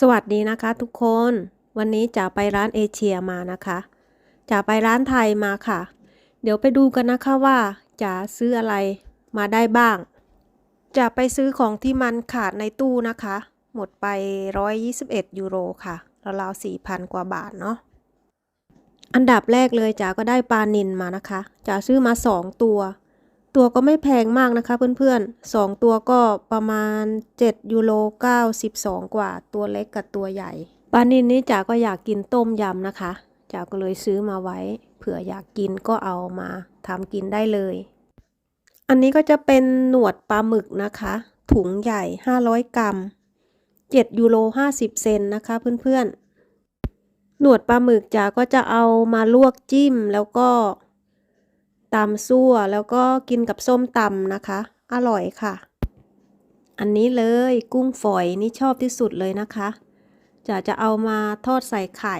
สวัสดีนะคะทุกคนวันนี้จ๋าไปร้านเอเชียมานะคะจ๋าไปร้านไทยมาค่ะ เดี๋ยวไปดูกันนะคะว่าจ๋าซื้ออะไรมาได้บ้างจ๋าไปซื้อของที่มันขาดในตู้นะคะ หมดไป 121 ยูโรค่ะราวๆ4,000 กว่าบาทเนาะอันดับแรกเลยจ๋าก็ได้ปลานินมานะคะจ๋าซื้อมา 2 ตัว ตัวก็ไม่แพงมากนะคะเพื่อนๆสองตัวก็ประมาณ 7 ยูโร92 กว่าตัวเล็กกับตัวใหญ่ปลานินนี้จ๋าก็อยากกินต้มยำนะคะจ๋าก็เลยซื้อมาไว้ เผื่ออยากกินก็เอามาทำกินได้เลย อันนี้ก็จะเป็นหนวดปลาหมึกนะคะ ถุงใหญ่ 500 กรัม 7 ยูโร50 เซนนะคะเพื่อนๆหนวดปลาหมึกจ๋าก็จะเอามาลวกจิ้มแล้วก็ ตำซั่วแล้วก็กินกับส้มตำนะคะ อร่อยค่ะ อันนี้เลยกุ้งฝอยนี่ชอบที่สุดเลยนะคะจ๋าจะเอามาทอดใส่ไข่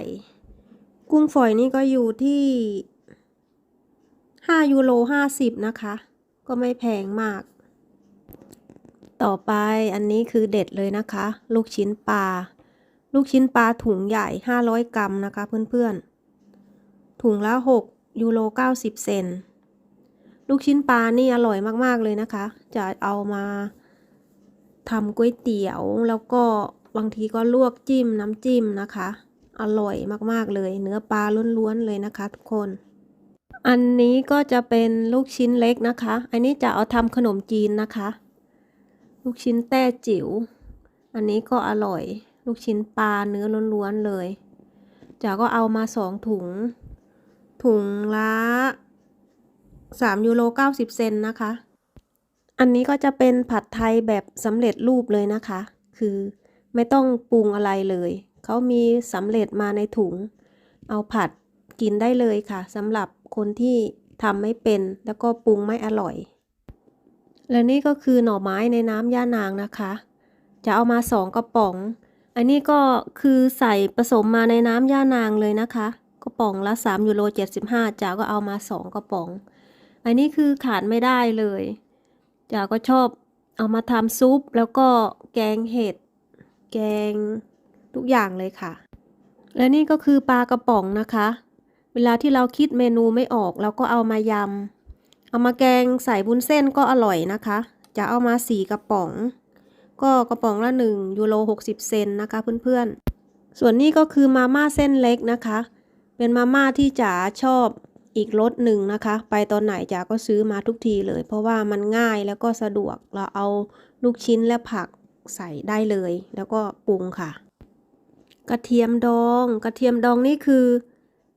กุ้งฝอยนี่ก็อยู่ที่5ยูโร50 นะคะ ก็ไม่แพงมาก ต่อไปอันนี้คือเด็ดเลยนะคะ ลูกชิ้นปลา ลูกชิ้นปลาถุงใหญ่ 500 กรัมนะคะเพื่อนๆ ถุงละ 6ยูโร90 เซน ลูกชิ้นปลานี่อร่อยมากๆเลยนะคะ จะเอามาทำก๋วยเตี๋ยวแล้วก็บางทีก็ลวกจิ้มน้ำจิ้มนะคะ อร่อยมากๆเลย เนื้อปลาล้วนๆเลยนะคะ ทุกคน อันนี้ก็จะเป็นลูกชิ้นเล็กนะคะ อันนี้จะเอาทำขนมจีนนะคะ ลูกชิ้นแต้จิ๋ว อันนี้ก็อร่อย ลูกชิ้นปลาเนื้อล้วนๆเลยจ๋าก็เอามาสองถุง ถุงละ 3ยูโร90 เซนนะคะ อันนี้ก็จะเป็นผัดไทยแบบสำเร็จรูปเลยนะคะ คือไม่ต้องปรุงอะไรเลย เขามีสำเร็จมาในถุง เอาผัดกินได้เลยค่ะสำหรับคนที่ทำไม่เป็นแล้วก็ปรุงไม่อร่อย และนี่ก็คือหน่อไม้ในน้ำย่านางนะคะ จะเอามาสองกระป๋อง อันนี้ก็คือใส่ผสมมาในน้ำย่านางเลยนะคะ กระป๋องละ3ยูโร75จ๋าก็เอามาสองกระป๋อง อันนี้คือขาดไม่ได้เลยจ๋าก็ชอบเอามาทำซุปแล้วก็แกงเห็ด แกงทุกอย่างเลยค่ะ และนี่ก็คือปลากระป๋องนะคะ เวลาที่เราคิดเมนูไม่ออกเราก็เอามายำ เอามาแกงใส่บุ้นเส้นก็อร่อยนะคะ จะเอามาสี่กระป๋อง ก็กระป๋องละ1ยูโร60เซนนะคะเพื่อนๆ ส่วนนี้ก็คือมาม่าเส้นเล็กนะคะ เป็นมาม่าที่จ๋าชอบ อีกรสหนึ่งนะคะ ไปตอนไหนจ๋าก็ซื้อมาทุกทีเลย เพราะว่ามันง่ายแล้วก็สะดวกเราเอาลูกชิ้นและผักใส่ได้เลย แล้วก็ปรุงค่ะ กระเทียมดอง กระเทียมดองนี่คือ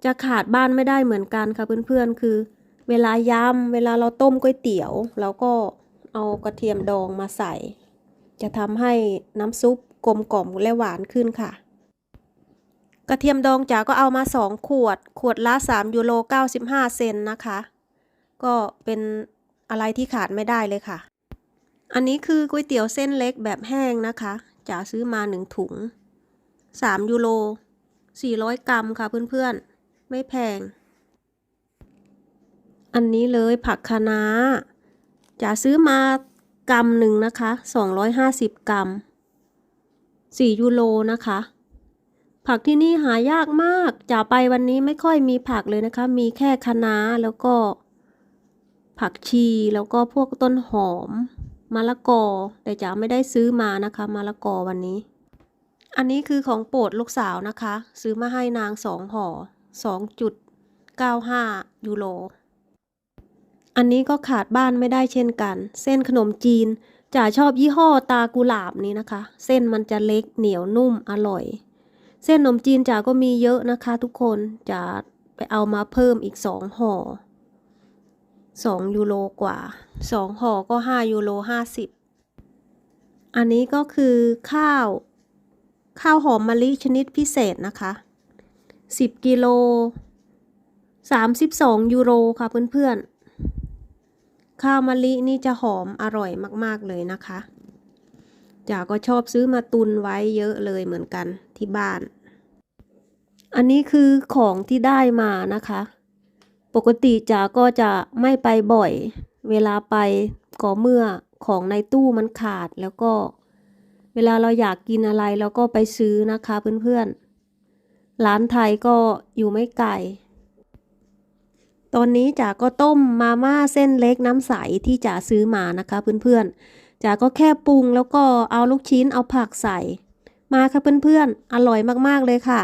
จะขาดบ้านไม่ได้เหมือนกันค่ะเพื่อนๆคือ เวลายำเวลาเราต้มก๋วยเตี๋ยวเราก็เอากระเทียมดองมาใส่ จะทำให้น้ำซุปกลมกล่อมและหวานขึ้นค่ะ กระเทียมดองจ๋าก็เอามา 2 ขวด ขวดละ 3 ยูโร 95 เซนนะคะ ก็เป็นอะไรที่ขาดไม่ได้เลยค่ะ อันนี้คือก๋วยเตี๋ยวเส้นเล็กแบบแห้งนะคะจ๋าซื้อมา 1 ถุง 3 ยูโร 400 กรัมค่ะเพื่อนๆ ไม่แพง อันนี้เลยผักคะน้าจะซื้อมากรัมหนึ่งนะคะ 250 กรัม 4 ยูโรนะคะ ผักที่นี่หายากมากจะไปวันนี้ไม่ค่อยมีผักเลยนะคะ มีแค่คะน้าแล้วก็ ผักชีแล้วก็พวกต้นหอมมะละกอ แต่จ๋าไม่ได้ซื้อมานะคะมะละกอวันนี้ อันนี้คือของโปรดลูกสาวนะคะ ซื้อมาให้นางสองห่อ2.95ยูโรอันนี้ก็ขาดบ้านไม่ได้เช่นกัน เส้นขนมจีนจ๋าชอบยี่ห้อตากุหลาบนี้นะคะ เส้นมันจะเล็กเหนียวนุ่มอร่อย เส้นขนมจีนจ๋าก็มีเยอะนะคะทุกคนจะไปเอามาเพิ่มอีกสองห่อสองยูโรกว่าสองห่อก็ห้ายูโรห้าสิบอันนี้ก็คือข้าว ข้าวหอมมะลิชนิดพิเศษนะคะสิบกิโลสามสิบสองยูโรค่ะเพื่อนๆ ข้าวมะลินี่จะหอมอร่อยมากๆเลยนะคะ จ๋าก็ชอบซื้อมาตุนไว้เยอะเลยเหมือนกันที่บ้าน อันนี้คือของที่ได้มานะคะ ปกติจ๋าก็จะไม่ไปบ่อย เวลาไปก็เมื่อของในตู้มันขาดแล้วก็ เวลาเราอยากกินอะไรเราก็ไปซื้อนะคะเพื่อนๆ ร้านไทยก็อยู่ไม่ไกล ตอนนี้จ๋าก็ต้มมาม่าเส้นเล็กน้ำใสที่จ๋าซื้อมานะคะเพื่อนๆ จ๋าก็แค่ปรุงแล้วก็เอาลูกชิ้นเอาผักใส่ มาค่ะเพื่อนๆ อร่อยมากๆเลยค่ะ